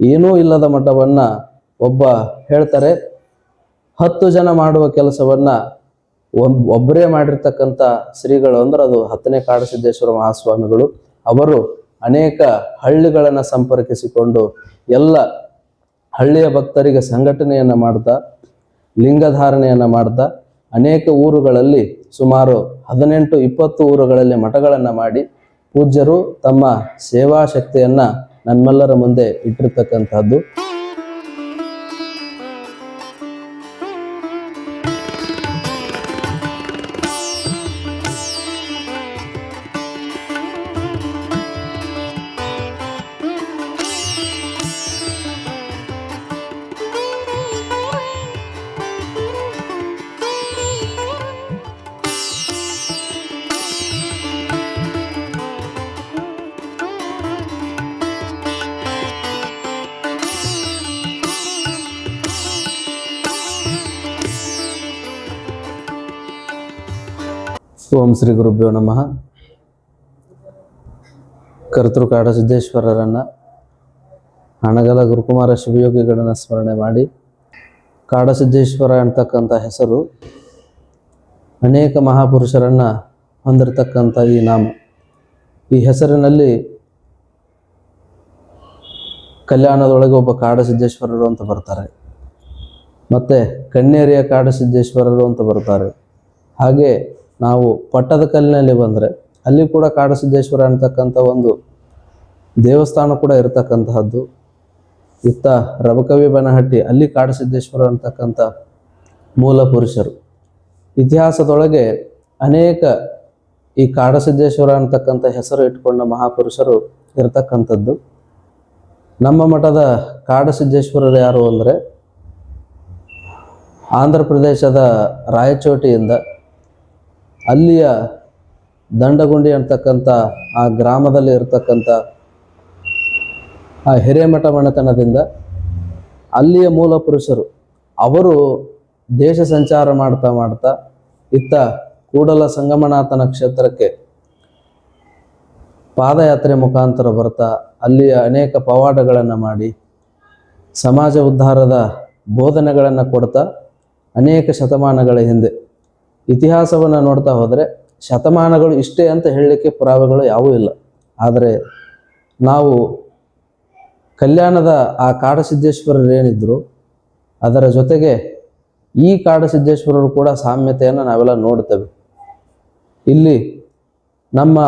ಏನೂ ಇಲ್ಲದ ಮಠವನ್ನು ಒಬ್ಬ ಹೇಳ್ತಾರೆ, ಹತ್ತು ಜನ ಮಾಡುವ ಕೆಲಸವನ್ನು ಒಬ್- ಒಬ್ಬರೇ ಮಾಡಿರ್ತಕ್ಕಂಥ ಶ್ರೀಗಳು ಅಂದ್ರೆ ಅದು ಹತ್ತನೇ ಕಾಡಸಿದ್ದೇಶ್ವರ ಮಹಾಸ್ವಾಮಿಗಳು. ಅವರು ಅನೇಕ ಹಳ್ಳಿಗಳನ್ನು ಸಂಪರ್ಕಿಸಿಕೊಂಡು ಎಲ್ಲ ಹಳ್ಳಿಯ ಭಕ್ತರಿಗೆ ಸಂಘಟನೆಯನ್ನು ಮಾಡ್ತಾ, ಲಿಂಗಧಾರಣೆಯನ್ನು ಮಾಡ್ತಾ, ಅನೇಕ ಊರುಗಳಲ್ಲಿ ಸುಮಾರು ಹದಿನೆಂಟು ಇಪ್ಪತ್ತು ಊರುಗಳಲ್ಲಿ ಮಠಗಳನ್ನು ಮಾಡಿ ಪೂಜ್ಯರು ತಮ್ಮ ಸೇವಾ ಶಕ್ತಿಯನ್ನು ನಮ್ಮೆಲ್ಲರ ಮುಂದೆ ಇಟ್ಟಿರ್ತಕ್ಕಂಥದ್ದು. ಓಂ ಶ್ರೀ ಗುರುಭ್ಯೋ ನಮಃ. ಕರ್ತೃ ಕಾಡಸಿದ್ದೇಶ್ವರರನ್ನ ಹಣಗಲ ಗುರುಕುಮಾರ ಶಿವಯೋಗಿಗಳನ್ನು ಸ್ಮರಣೆ ಮಾಡಿ ಕಾಡಸಿದ್ದೇಶ್ವರ ಅಂತಕ್ಕಂಥ ಹೆಸರು ಅನೇಕ ಮಹಾಪುರುಷರನ್ನ ಹೊಂದಿರತಕ್ಕಂಥ ಈ ನಾಮ. ಈ ಹೆಸರಿನಲ್ಲಿ ಕಲ್ಯಾಣದೊಳಗೆ ಒಬ್ಬ ಕಾಡಸಿದ್ದೇಶ್ವರರು ಅಂತ ಬರ್ತಾರೆ. ಮತ್ತು ಕಣ್ಣೇರಿಯ ಕಾಡಸಿದ್ದೇಶ್ವರರು ಅಂತ ಬರ್ತಾರೆ ಹಾಗೆ ನಾವು ಪಟ್ಟದಕಲ್ಲಿನಲ್ಲಿ ಬಂದರೆ ಅಲ್ಲಿ ಕೂಡ ಕಾಡಸಿದ್ದೇಶ್ವರ ಅಂತಕ್ಕಂಥ ಒಂದು ದೇವಸ್ಥಾನ ಕೂಡ ಇರತಕ್ಕಂತಹದ್ದು. ಇತ್ತ ರಬಕವಿ ಬನಹಟ್ಟಿ ಅಲ್ಲಿ ಕಾಡಸಿದ್ದೇಶ್ವರ ಅಂತಕ್ಕಂಥ ಮೂಲ ಪುರುಷರು. ಇತಿಹಾಸದೊಳಗೆ ಅನೇಕ ಈ ಕಾಡಸಿದ್ದೇಶ್ವರ ಅಂತಕ್ಕಂಥ ಹೆಸರು ಇಟ್ಕೊಂಡ ಮಹಾಪುರುಷರು ಇರತಕ್ಕಂಥದ್ದು. ನಮ್ಮ ಮಠದ ಕಾಡಸಿದ್ದೇಶ್ವರರು ಯಾರು ಅಂದರೆ ಆಂಧ್ರ ಪ್ರದೇಶದ ರಾಯಚೋಟಿಯಿಂದ ಅಲ್ಲಿಯ ದಂಡಗುಂಡಿ ಅಂತಕ್ಕಂಥ ಆ ಗ್ರಾಮದಲ್ಲಿ ಇರತಕ್ಕಂಥ ಆ ಹಿರೇಮಠ ಮಣತನದಿಂದ ಅಲ್ಲಿಯ ಮೂಲ ಪುರುಷರು, ಅವರು ದೇಶ ಸಂಚಾರ ಮಾಡ್ತಾ ಮಾಡ್ತಾ ಇತ್ತ ಕೂಡಲ ಸಂಗಮನಾಥನ ಕ್ಷೇತ್ರಕ್ಕೆ ಪಾದಯಾತ್ರೆ ಮುಖಾಂತರ ಬರ್ತಾ ಅಲ್ಲಿಯ ಅನೇಕ ಪವಾಡಗಳನ್ನು ಮಾಡಿ ಸಮಾಜ ಉದ್ಧಾರದ ಬೋಧನೆಗಳನ್ನು ಕೊಡ್ತಾ ಅನೇಕ ಶತಮಾನಗಳ ಹಿಂದೆ ಇತಿಹಾಸವನ್ನು ನೋಡ್ತಾ ಹೋದರೆ ಶತಮಾನಗಳು ಇಷ್ಟೇ ಅಂತ ಹೇಳಲಿಕ್ಕೆ ಪುರಾವೆಗಳು ಯಾವೂ ಇಲ್ಲ. ಆದರೆ ನಾವು ಕಲ್ಯಾಣದ ಆ ಕಾಡಸಿದ್ದೇಶ್ವರರು ಏನಿದ್ರು, ಅದರ ಜೊತೆಗೆ ಈ ಕಾಡಸಿದ್ದೇಶ್ವರರು ಕೂಡ ಸಾಮ್ಯತೆಯನ್ನು ನಾವೆಲ್ಲ ನೋಡ್ತೇವೆ. ಇಲ್ಲಿ ನಮ್ಮ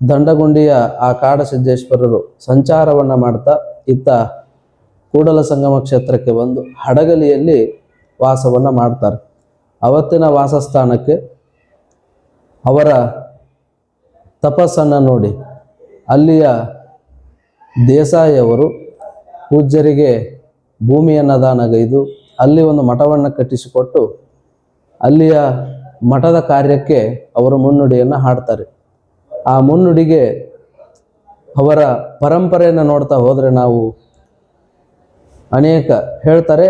ದಂಡಗುಂಡಿಯ ಆ ಕಾಡಸಿದ್ದೇಶ್ವರರು ಸಂಚಾರವನ್ನು ಮಾಡ್ತಾ ಇತ್ತ ಕೂಡಲ ಸಂಗಮ ಕ್ಷೇತ್ರಕ್ಕೆ ಬಂದು ಹಡಗಲಿಯಲ್ಲಿ ವಾಸವನ್ನು ಮಾಡ್ತಾರೆ. ಅವತ್ತಿನ ವಾಸಸ್ಥಾನಕ್ಕೆ ಅವರ ತಪಸ್ಸನ್ನು ನೋಡಿ ಅಲ್ಲಿಯ ದೇಸಾಯಿಯವರು ಪೂಜ್ಯರಿಗೆ ಭೂಮಿಯನ್ನು ದಾನಗೈದು ಅಲ್ಲಿ ಒಂದು ಮಠವನ್ನು ಕಟ್ಟಿಸಿಕೊಟ್ಟು ಅಲ್ಲಿಯ ಮಠದ ಕಾರ್ಯಕ್ಕೆ ಅವರು ಮುನ್ನುಡಿಯನ್ನು ಹಾಡ್ತಾರೆ. ಆ ಮುನ್ನುಡಿಗೆ ಅವರ ಪರಂಪರೆಯನ್ನು ನೋಡ್ತಾ ಹೋದರೆ ನಾವು ಅನೇಕ ಹೇಳ್ತಾರೆ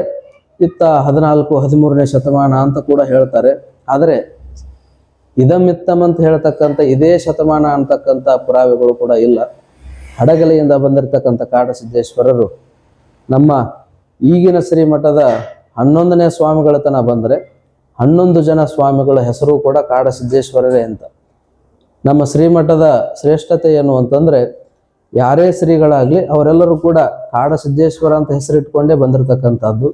ಇತ್ತ ಹದಿನಾಲ್ಕು, ಹದಿಮೂರನೇ ಶತಮಾನ ಅಂತ ಕೂಡ ಹೇಳ್ತಾರೆ. ಆದರೆ ಇದಮಿತ್ತಮ್ ಅಂತ ಹೇಳ್ತಕ್ಕಂಥ, ಇದೇ ಶತಮಾನ ಅಂತಕ್ಕಂಥ ಪುರಾವೆಗಳು ಕೂಡ ಇಲ್ಲ. ಹಡಗಲೆಯಿಂದ ಬಂದಿರತಕ್ಕಂಥ ಕಾಡಸಿದ್ದೇಶ್ವರರು ನಮ್ಮ ಈಗಿನ ಶ್ರೀಮಠದ ಹನ್ನೊಂದನೇ ಸ್ವಾಮಿಗಳ ತನ ಬಂದರೆ ಹನ್ನೊಂದು ಜನ ಸ್ವಾಮಿಗಳ ಹೆಸರು ಕೂಡ ಕಾಡಸಿದ್ದೇಶ್ವರರೇ ಅಂತ. ನಮ್ಮ ಶ್ರೀಮಠದ ಶ್ರೇಷ್ಠತೆ ಏನು ಅಂತಂದರೆ ಯಾರೇ ಶ್ರೀಗಳಾಗಲಿ ಅವರೆಲ್ಲರೂ ಕೂಡ ಕಾಡಸಿದ್ದೇಶ್ವರ ಅಂತ ಹೆಸರಿಟ್ಕೊಂಡೇ ಬಂದಿರತಕ್ಕಂಥದ್ದು.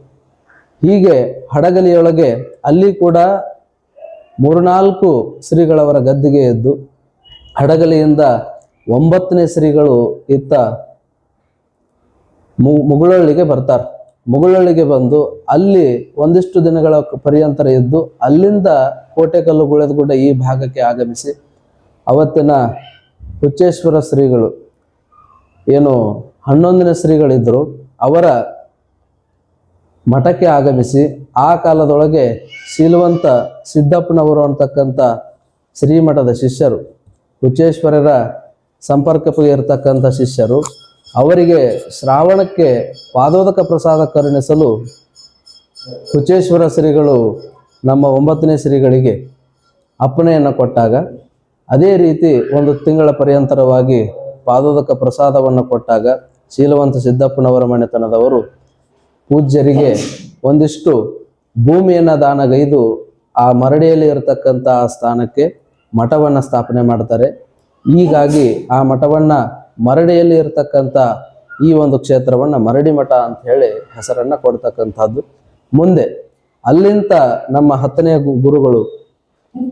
ಹೀಗೆ ಹಡಗಲಿಯೊಳಗೆ ಅಲ್ಲಿ ಕೂಡ ಮೂರ್ನಾಲ್ಕು ಶ್ರೀಗಳವರ ಗದ್ದಿಗೆ ಎದ್ದು ಹಡಗಲಿಯಿಂದ ಒಂಬತ್ತನೇ ಶ್ರೀಗಳು ಇತ್ತ ಮುಗುಳಳ್ಳಿಗೆ ಬರ್ತಾರೆ. ಮುಗುಳಳ್ಳಿಗೆ ಬಂದು ಅಲ್ಲಿ ಒಂದಿಷ್ಟು ದಿನಗಳ ಪರ್ಯಂತರ ಇದ್ದು ಅಲ್ಲಿಂದ ಕೋಟೆಕಲ್ಲು ಗುಳೆದಗುಡ್ಡ ಈ ಭಾಗಕ್ಕೆ ಆಗಮಿಸಿ ಅವತ್ತಿನ ಹುಚ್ಚೇಶ್ವರ ಶ್ರೀಗಳು ಏನು ಹನ್ನೊಂದನೇ ಶ್ರೀಗಳಿದ್ದರು ಅವರ ಮಠಕ್ಕೆ ಆಗಮಿಸಿ ಆ ಕಾಲದೊಳಗೆ ಶೀಲವಂತ ಸಿದ್ದಪ್ಪನವರು ಅಂತಕ್ಕಂಥ ಶ್ರೀಮಠದ ಶಿಷ್ಯರು, ಹುಚ್ಚೇಶ್ವರರ ಸಂಪರ್ಕಕ್ಕೆ ಇರತಕ್ಕಂಥ ಶಿಷ್ಯರು, ಅವರಿಗೆ ಶ್ರಾವಣಕ್ಕೆ ಪಾದೋದಕ ಪ್ರಸಾದ ಕರುಣಿಸಲು ಹುಚ್ಚೇಶ್ವರ ಶ್ರೀಗಳು ನಮ್ಮ ಒಂಬತ್ತನೇ ಶ್ರೀಗಳಿಗೆ ಅಪ್ಪಣೆಯನ್ನು ಕೊಟ್ಟಾಗ, ಅದೇ ರೀತಿ ಒಂದು ತಿಂಗಳ ಪರ್ಯಂತರವಾಗಿ ಪಾದೋದಕ ಪ್ರಸಾದವನ್ನು ಕೊಟ್ಟಾಗ ಶೀಲವಂತ ಸಿದ್ದಪ್ಪನವರ ಮನೆತನದವರು ಪೂಜ್ಯರಿಗೆ ಒಂದಿಷ್ಟು ಭೂಮಿಯನ್ನು ದಾನಗೈದು ಆ ಮರಡಿಯಲ್ಲಿ ಇರತಕ್ಕಂಥ ಆ ಸ್ಥಾನಕ್ಕೆ ಮಠವನ್ನ ಸ್ಥಾಪನೆ ಮಾಡ್ತಾರೆ. ಹೀಗಾಗಿ ಆ ಮಠವನ್ನ ಮರಡಿಯಲ್ಲಿ ಇರತಕ್ಕಂಥ ಈ ಒಂದು ಕ್ಷೇತ್ರವನ್ನ ಮರಡಿ ಮಠ ಅಂತ ಹೇಳಿ ಹೆಸರನ್ನ ಕೊಡ್ತಕ್ಕಂಥದ್ದು. ಮುಂದೆ ಅಲ್ಲಿಂತ ನಮ್ಮ ಹತ್ತನೇ ಗುರುಗಳು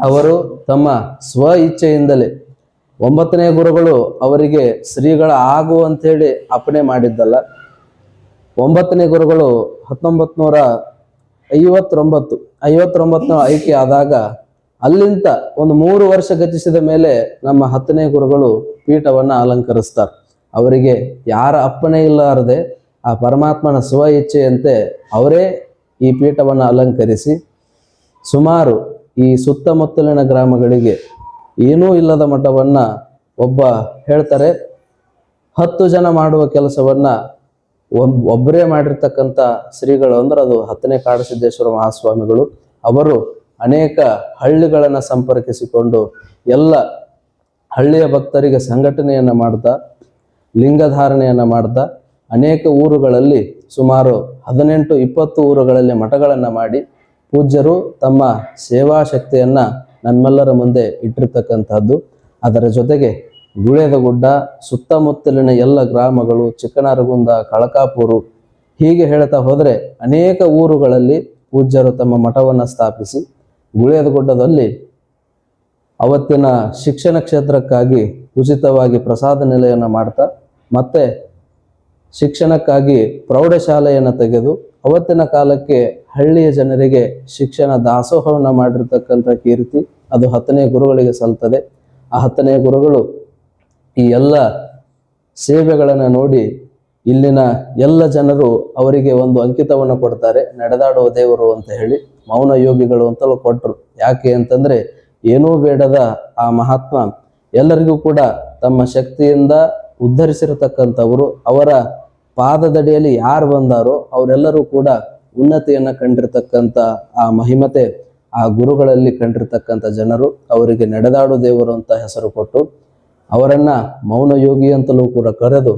ಅವರು ತಮ್ಮ ಸ್ವ ಇಚ್ಛೆಯಿಂದಲೇ ಒಂಬತ್ತನೇ ಗುರುಗಳು ಅವರಿಗೆ ಶ್ರೀಗಳ ಆಗು ಅಂತೇಳಿ ಅಪ್ಪಣೆ ಮಾಡಿದ್ದಲ್ಲ. ಒಂಬತ್ತನೇ ಗುರುಗಳು ಹತ್ತೊಂಬತ್ತು ನೂರ ಐವತ್ತೊಂಬತ್ತು, ಐವತ್ತೊಂಬತ್ತನ ಆಯ್ಕೆ ಆದಾಗ ಅಲ್ಲಿಂದ ಒಂದು ಮೂರು ವರ್ಷ ಗತಿಸಿದ ಮೇಲೆ ನಮ್ಮ ಹತ್ತನೇ ಗುರುಗಳು ಪೀಠವನ್ನ ಅಲಂಕರಿಸ್ತಾರೆ. ಅವರಿಗೆ ಯಾರ ಅಪ್ಪಣೆ ಇಲ್ಲಾರದೆ ಆ ಪರಮಾತ್ಮನ ಸ್ವ ಇಚ್ಛೆಯಂತೆ ಅವರೇ ಈ ಪೀಠವನ್ನು ಅಲಂಕರಿಸಿ ಸುಮಾರು ಈ ಸುತ್ತಮುತ್ತಲಿನ ಗ್ರಾಮಗಳಿಗೆ ಏನೂ ಇಲ್ಲದ ಮಠವನ್ನ ಒಬ್ಬ ಹೇಳ್ತಾರೆ, ಹತ್ತು ಜನ ಮಾಡುವ ಕೆಲಸವನ್ನ ಒಬ್ ಒಬ್ಬರೇ ಮಾಡಿರ್ತಕ್ಕಂಥ ಶ್ರೀಗಳು ಅಂದ್ರೆ ಅದು ಹತ್ತನೇ ಕಾಡಸಿದ್ದೇಶ್ವರ ಮಹಾಸ್ವಾಮಿಗಳು. ಅವರು ಅನೇಕ ಹಳ್ಳಿಗಳನ್ನು ಸಂಪರ್ಕಿಸಿಕೊಂಡು ಎಲ್ಲ ಹಳ್ಳಿಯ ಭಕ್ತರಿಗೆ ಸಂಘಟನೆಯನ್ನ ಮಾಡ್ತಾ, ಲಿಂಗಧಾರಣೆಯನ್ನ ಮಾಡ್ತಾ, ಅನೇಕ ಊರುಗಳಲ್ಲಿ ಸುಮಾರು ಹದಿನೆಂಟು ಇಪ್ಪತ್ತು ಊರುಗಳಲ್ಲಿ ಮಠಗಳನ್ನು ಮಾಡಿ ಪೂಜ್ಯರು ತಮ್ಮ ಸೇವಾ ಶಕ್ತಿಯನ್ನ ನಮ್ಮೆಲ್ಲರ ಮುಂದೆ ಇಟ್ಟಿರ್ತಕ್ಕಂಥದ್ದು. ಅದರ ಜೊತೆಗೆ ಗುಳೇದ ಗುಡ್ಡ, ಸುತ್ತಮುತ್ತಲಿನ ಎಲ್ಲ ಗ್ರಾಮಗಳು, ಚಿಕ್ಕನಾರಗುಂದ, ಕಳಕಾಪುರು ಹೀಗೆ ಹೇಳ್ತಾ ಹೋದರೆ ಅನೇಕ ಊರುಗಳಲ್ಲಿ ಪೂಜ್ಯರು ತಮ್ಮ ಮಠವನ್ನು ಸ್ಥಾಪಿಸಿ ಗುಳೇದಗುಡ್ಡದಲ್ಲಿ ಅವತ್ತಿನ ಶಿಕ್ಷಣ ಕ್ಷೇತ್ರಕ್ಕಾಗಿ ಉಚಿತವಾಗಿ ಪ್ರಸಾದ ನೆಲೆಯನ್ನು ಮಾಡ್ತಾ ಮತ್ತೆ ಶಿಕ್ಷಣಕ್ಕಾಗಿ ಪ್ರೌಢಶಾಲೆಯನ್ನು ತೆಗೆದು ಅವತ್ತಿನ ಕಾಲಕ್ಕೆ ಹಳ್ಳಿಯ ಜನರಿಗೆ ಶಿಕ್ಷಣ ದಾಸೋಹವನ್ನು ಮಾಡಿರ್ತಕ್ಕಂಥ ಕೀರ್ತಿ ಅದು ಹತ್ತನೇ ಗುರುಗಳಿಗೆ ಸಲ್ತದೆ. ಆ ಹತ್ತನೇ ಗುರುಗಳು ಈ ಎಲ್ಲ ಸೇವೆಗಳನ್ನು ನೋಡಿ ಇಲ್ಲಿನ ಎಲ್ಲ ಜನರು ಅವರಿಗೆ ಒಂದು ಅಂಕಿತವನ್ನು ಕೊಡ್ತಾರೆ. ನಡೆದಾಡುವ ದೇವರು ಅಂತ ಹೇಳಿ ಮೌನ ಯೋಗಿಗಳು ಅಂತಲೂ ಕೊಟ್ಟರು ಯಾಕೆ ಅಂತಂದ್ರೆ ಏನೂ ಬೇಡದ ಆ ಮಹಾತ್ಮ ಎಲ್ಲರಿಗೂ ಕೂಡ ತಮ್ಮ ಶಕ್ತಿಯಿಂದ ಉದ್ಧರಿಸಿರತಕ್ಕಂಥವರು. ಅವರ ಪಾದದಡಿಯಲ್ಲಿ ಯಾರು ಬಂದಾರೋ ಅವರೆಲ್ಲರೂ ಕೂಡ ಉನ್ನತಿಯನ್ನ ಕಂಡಿರ್ತಕ್ಕಂಥ ಆ ಮಹಿಮತೆ ಆ ಗುರುಗಳಲ್ಲಿ ಕಂಡಿರ್ತಕ್ಕಂಥ ಜನರು. ಅವರಿಗೆ ನಡೆದಾಡು ದೇವರು ಅಂತ ಹೆಸರು ಕೊಟ್ಟು ಅವರನ್ನ ಮೌನ ಯೋಗಿ ಅಂತಲೂ ಕೂಡ ಕರೆದು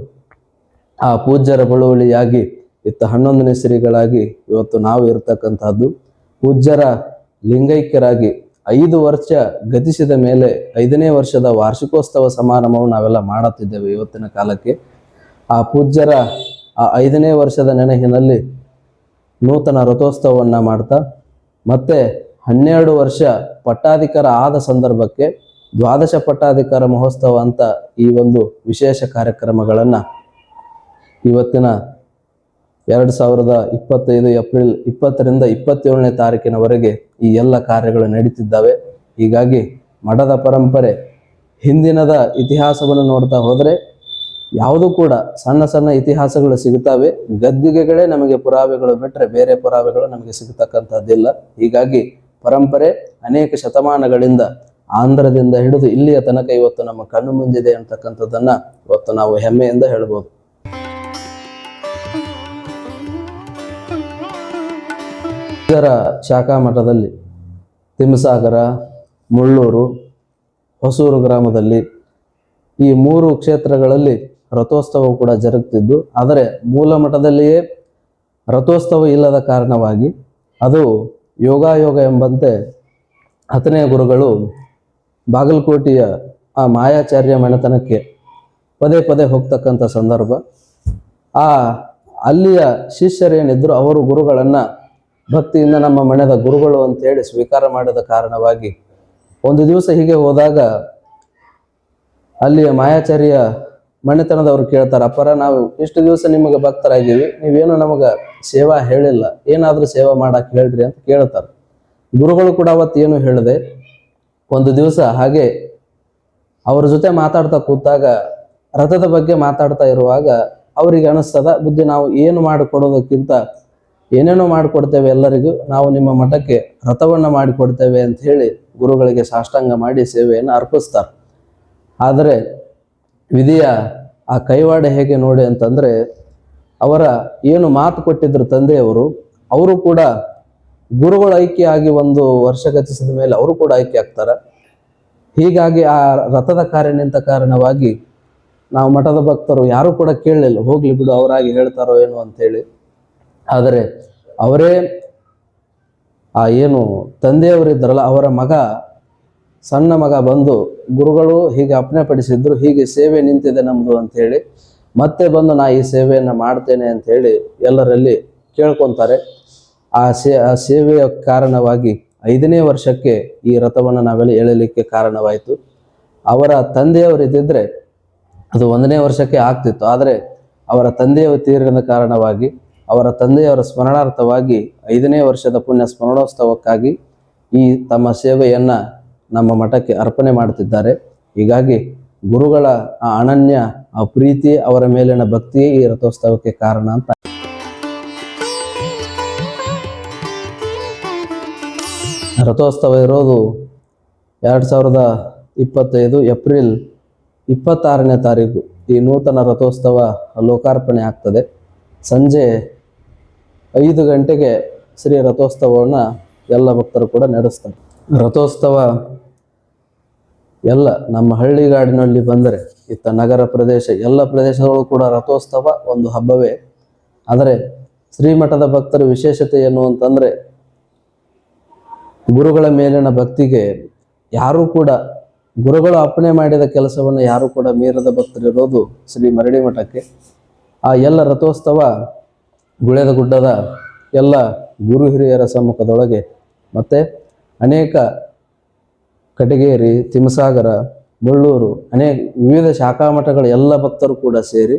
ಆ ಪೂಜ್ಯರ ಬಳುವಳಿಯಾಗಿ, ಇತ್ತ ಹನ್ನೊಂದನೇ ಶ್ರೀಗಳಾಗಿ ಇವತ್ತು ನಾವು ಇರತಕ್ಕಂತಹದ್ದು ಪೂಜ್ಯರ ಲಿಂಗೈಕ್ಯರಾಗಿ ಐದು ವರ್ಷ ಗತಿಸಿದ ಮೇಲೆ ಐದನೇ ವರ್ಷದ ವಾರ್ಷಿಕೋತ್ಸವ ಸಮಾರಂಭವನ್ನು ನಾವೆಲ್ಲ ಮಾಡುತ್ತಿದ್ದೇವೆ ಇವತ್ತಿನ ಕಾಲಕ್ಕೆ. ಆ ಪೂಜ್ಯರ ಆ ಐದನೇ ವರ್ಷದ ನೆನಹಿನಲ್ಲಿ ನೂತನ ರಥೋತ್ಸವವನ್ನು ಮಾಡ್ತಾ, ಮತ್ತೆ ಹನ್ನೆರಡು ವರ್ಷ ಪಟ್ಟಾಧಿಕಾರ ಆದ ಸಂದರ್ಭಕ್ಕೆ ದ್ವಾದಶ ಪಟ್ಟಾಧಿಕಾರ ಮಹೋತ್ಸವ ಅಂತ ಈ ಒಂದು ವಿಶೇಷ ಕಾರ್ಯಕ್ರಮಗಳನ್ನು ಇವತ್ತಿನ ಎರಡು ಸಾವಿರದ ಇಪ್ಪತ್ತೈದು ಏಪ್ರಿಲ್ ಇಪ್ಪತ್ತರಿಂದ ಇಪ್ಪತ್ತೇಳನೇ ತಾರೀಕಿನವರೆಗೆ ಈ ಎಲ್ಲ ಕಾರ್ಯಗಳು ನಡೀತಿದ್ದಾವೆ. ಹೀಗಾಗಿ ಮಠದ ಪರಂಪರೆ ಹಿಂದಿನದ ಇತಿಹಾಸವನ್ನು ನೋಡ್ತಾ ಹೋದರೆ ಯಾವುದೂ ಕೂಡ ಸಣ್ಣ ಸಣ್ಣ ಇತಿಹಾಸಗಳು ಸಿಗುತ್ತವೆ. ಗದ್ದಿಗೆಗಳೇ ನಮಗೆ ಪುರಾವೆಗಳು ಬಿಟ್ಟರೆ ಬೇರೆ ಪುರಾವೆಗಳು ನಮಗೆ ಸಿಗತಕ್ಕಂಥದ್ದಿಲ್ಲ. ಹೀಗಾಗಿ ಪರಂಪರೆ ಅನೇಕ ಶತಮಾನಗಳಿಂದ ಆಂಧ್ರದಿಂದ ಹಿಡಿದು ಇಲ್ಲಿಯ ತನಕ ಇವತ್ತು ನಮ್ಮ ಕಣ್ಣು ಮುಂದಿದೆ ಅಂತಕ್ಕಂಥದ್ದನ್ನ ಇವತ್ತು ನಾವು ಹೆಮ್ಮೆಯಿಂದ ಹೇಳ್ಬೋದು. ಇದರ ಶಾಖಾ ಮಠದಲ್ಲಿ ತಿಮ್ಮಸಾಗರ, ಮುಳ್ಳೂರು, ಹೊಸೂರು ಗ್ರಾಮದಲ್ಲಿ ಈ ಮೂರು ಕ್ಷೇತ್ರಗಳಲ್ಲಿ ರಥೋತ್ಸವ ಕೂಡ ಜರುಗ್ತಿದ್ದು ಆದರೆ ಮೂಲ ಮಠದಲ್ಲಿಯೇ ರಥೋತ್ಸವ ಇಲ್ಲದ ಕಾರಣವಾಗಿ ಅದು ಯೋಗಾಯೋಗ ಎಂಬಂತೆ ಹತ್ತನೇ ಗುರುಗಳು ಬಾಗಲಕೋಟೆಯ ಆ ಮಾಯಾಚಾರ್ಯ ಮನೆತನಕ್ಕೆ ಪದೇ ಪದೇ ಹೋಗ್ತಕ್ಕಂಥ ಸಂದರ್ಭ. ಆ ಅಲ್ಲಿಯ ಶಿಷ್ಯರೇನಿದ್ರು ಅವರು ಗುರುಗಳನ್ನ ಭಕ್ತಿಯಿಂದ ನಮ್ಮ ಮನೆದ ಗುರುಗಳು ಅಂತೇಳಿ ಸ್ವೀಕಾರ ಮಾಡಿದ ಕಾರಣವಾಗಿ ಒಂದು ದಿವಸ ಹೀಗೆ ಹೋದಾಗ ಅಲ್ಲಿಯ ಮಾಯಾಚಾರ್ಯ ಮನೆತನದವ್ರು ಕೇಳ್ತಾರೆ, ಅಪ್ಪರ, ನಾವು ಇಷ್ಟು ದಿವಸ ನಿಮಗೆ ಭಕ್ತರಾಗಿವಿ ನೀವೇನು ನಮಗೆ ಸೇವಾ ಹೇಳಿಲ್ಲ, ಏನಾದರೂ ಸೇವಾ ಮಾಡಕ್ಕೆ ಹೇಳ್ರಿ ಅಂತ ಕೇಳ್ತಾರೆ. ಗುರುಗಳು ಕೂಡ ಅವತ್ತು ಏನು ಹೇಳಿದೆ ಒಂದು ದಿವಸ ಹಾಗೆ ಅವರ ಜೊತೆ ಮಾತಾಡ್ತಾ ಕೂತಾಗ, ರಥದ ಬಗ್ಗೆ ಮಾತಾಡ್ತಾ ಇರುವಾಗ ಅವರಿಗೆ ಅನಿಸ್ತದ, ಬುದ್ಧಿ ನಾವು ಏನು ಮಾಡಿಕೊಡೋದಕ್ಕಿಂತ ಏನೇನೋ ಮಾಡಿಕೊಡ್ತೇವೆ ಎಲ್ಲರಿಗೂ, ನಾವು ನಿಮ್ಮ ಮಠಕ್ಕೆ ರಥವನ್ನು ಮಾಡಿಕೊಡ್ತೇವೆ ಅಂತ ಹೇಳಿ ಗುರುಗಳಿಗೆ ಸಾಷ್ಟಾಂಗ ಮಾಡಿ ಸೇವೆಯನ್ನು ಅರ್ಪಿಸ್ತಾರೆ. ಆದರೆ ವಿಧಿಯ ಆ ಕೈವಾಡ ಹೇಗೆ ನೋಡಿ ಅಂತಂದ್ರೆ, ಅವರ ಏನು ಮಾತು ಕೊಟ್ಟಿದ್ರು ತಂದೆಯವರು, ಅವರು ಕೂಡ ಗುರುಗಳು ಆಗಿ ಒಂದು ವರ್ಷ ಗತಿಸಿದ ಮೇಲೆ ಅವರು ಕೂಡ ಐಕ್ಯ ಆಗ್ತಾರೆ. ಹೀಗಾಗಿ ಆ ರಥದ ಕಾರ್ಯ ನಿಂತ ಕಾರಣವಾಗಿ ನಾವು ಮಠದ ಭಕ್ತರು ಯಾರು ಕೂಡ ಕೇಳಲಿಲ್ಲ, ಹೋಗ್ಲಿ ಬಿಡು ಅವರಾಗಿ ಹೇಳ್ತಾರೋ ಏನೋ ಅಂತೇಳಿ ಆದರೆ ಅವರೇ ಆ ಏನು ತಂದೆಯವರಿದ್ದರಲ್ಲ ಅವರ ಮಗ, ಸಣ್ಣ ಮಗ ಬಂದು ಗುರುಗಳು ಹೀಗೆ ಅಪ್ಪಣೆ ಪಡಿಸಿದ್ರು, ಹೀಗೆ ಸೇವೆ ನಿಂತಿದೆ ನಮ್ಮದು ಅಂತೇಳಿ ಮತ್ತೆ ಬಂದು ನಾ ಈ ಸೇವೆಯನ್ನು ಮಾಡ್ತೇನೆ ಅಂತೇಳಿ ಎಲ್ಲರಲ್ಲಿ ಕೇಳ್ಕೊತಾರೆ. ಆ ಸೇ, ಆ ಸೇವೆಯ ಕಾರಣವಾಗಿ ಐದನೇ ವರ್ಷಕ್ಕೆ ಈ ರಥವನ್ನು ನಾವೆಲ್ಲ ಎಳಲಿಕ್ಕೆ ಕಾರಣವಾಯಿತು. ಅವರ ತಂದೆಯವರಿದ್ದಿದ್ರೆ ಅದು ಒಂದನೇ ವರ್ಷಕ್ಕೆ ಆಗ್ತಿತ್ತು. ಆದರೆ ಅವರ ತಂದೆಯವರು ತೀರಿದ ಕಾರಣವಾಗಿ, ಅವರ ತಂದೆಯವರ ಸ್ಮರಣಾರ್ಥವಾಗಿ ಐದನೇ ವರ್ಷದ ಪುಣ್ಯ ಸ್ಮರಣೋತ್ಸವಕ್ಕಾಗಿ ಈ ತಮ್ಮ ಸೇವೆಯನ್ನ ನಮ್ಮ ಮಠಕ್ಕೆ ಅರ್ಪಣೆ ಮಾಡುತ್ತಿದ್ದಾರೆ. ಹೀಗಾಗಿ ಗುರುಗಳ ಆ ಅನನ್ಯ, ಆ ಪ್ರೀತಿ ಅವರ ಮೇಲಿನ ಭಕ್ತಿಯೇ ಈ ರಥೋತ್ಸವಕ್ಕೆ ಕಾರಣ ಅಂತ ರಥೋತ್ಸವ ಇರೋದು ಎರಡು ಸಾವಿರದ ಇಪ್ಪತ್ತೈದು ಏಪ್ರಿಲ್ ಇಪ್ಪತ್ತಾರನೇ ತಾರೀಕು. ಈ ನೂತನ ರಥೋತ್ಸವ ಲೋಕಾರ್ಪಣೆ ಆಗ್ತದೆ. ಸಂಜೆ ಐದು ಗಂಟೆಗೆ ಶ್ರೀ ರಥೋತ್ಸವವನ್ನು ಎಲ್ಲ ಭಕ್ತರು ಕೂಡ ನಡೆಸ್ತಾರೆ. ರಥೋತ್ಸವ ಎಲ್ಲ ನಮ್ಮ ಹಳ್ಳಿಗಾಡಿನಲ್ಲಿ ಬಂದರೆ, ಇತ್ತ ನಗರ ಪ್ರದೇಶ, ಎಲ್ಲ ಪ್ರದೇಶಗಳು ಕೂಡ ರಥೋತ್ಸವ ಒಂದು ಹಬ್ಬವೇ. ಆದರೆ ಶ್ರೀಮಠದ ಭಕ್ತರ ವಿಶೇಷತೆ ಏನು ಅಂತಂದರೆ ಗುರುಗಳ ಮೇಲಿನ ಭಕ್ತಿಗೆ ಯಾರೂ ಕೂಡ ಗುರುಗಳು ಅಪ್ಪಣೆ ಮಾಡಿದ ಕೆಲಸವನ್ನು ಯಾರೂ ಕೂಡ ಮೀರದ ಭಕ್ತರಿರೋದು ಶ್ರೀ ಮರಡಿ ಮಠಕ್ಕೆ. ಆ ಎಲ್ಲ ರಥೋತ್ಸವ ಗುಳೆದ ಗುಡ್ಡದ ಎಲ್ಲ ಗುರು ಹಿರಿಯರ ಸಮ್ಮುಖದೊಳಗೆ ಮತ್ತು ಅನೇಕ ಕಟಗೇರಿ ತಿಮಸಾಗರ ಬಳ್ಳೂರು ಅನೇಕ ವಿವಿಧ ಶಾಖಾ ಮಠಗಳ ಎಲ್ಲ ಭಕ್ತರು ಕೂಡ ಸೇರಿ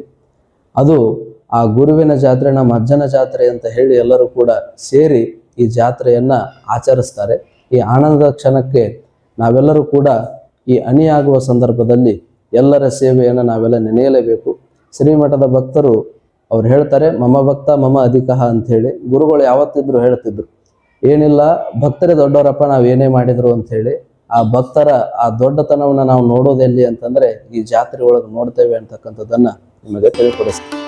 ಅದು ಆ ಗುರುವಿನ ಜಾತ್ರೆ, ನಮ್ಮ ಅಜ್ಜನ ಜಾತ್ರೆ ಅಂತ ಹೇಳಿ ಎಲ್ಲರೂ ಕೂಡ ಸೇರಿ ಈ ಜಾತ್ರೆಯನ್ನು ಆಚರಿಸ್ತಾರೆ. ಈ ಆನಂದದ ಕ್ಷಣಕ್ಕೆ ನಾವೆಲ್ಲರೂ ಕೂಡ ಈ ಅಣಿಯಾಗುವ ಸಂದರ್ಭದಲ್ಲಿ ಎಲ್ಲರ ಸೇವೆಯನ್ನು ನಾವೆಲ್ಲ ನೆನೆಯಲೇಬೇಕು. ಶ್ರೀಮಠದ ಭಕ್ತರು ಅವ್ರು ಹೇಳ್ತಾರೆ, ಮಮ ಭಕ್ತ, ಮಮ ಅಧಿಕಃ ಅಂತ ಹೇಳಿ ಗುರುಗಳು ಯಾವತ್ತಿದ್ರು ಹೇಳ್ತಿದ್ರು. ಏನಿಲ್ಲ, ಭಕ್ತರೇ ದೊಡ್ಡವರಪ್ಪ, ನಾವು ಏನೇ ಮಾಡಿದ್ರು ಅಂತ ಹೇಳಿ ಆ ಭಕ್ತರ ಆ ದೊಡ್ಡತನವನ್ನು ನಾವು ನೋಡೋದೆಲ್ಲಿ ಅಂತಂದ್ರೆ ಈ ಜಾತ್ರೆ ಒಳಗೆ ನೋಡ್ತೇವೆ ಅಂತಕ್ಕಂಥದ್ದನ್ನು ನಿಮಗೆ ತಿಳಿಪಡಿಸ್ತೀನಿ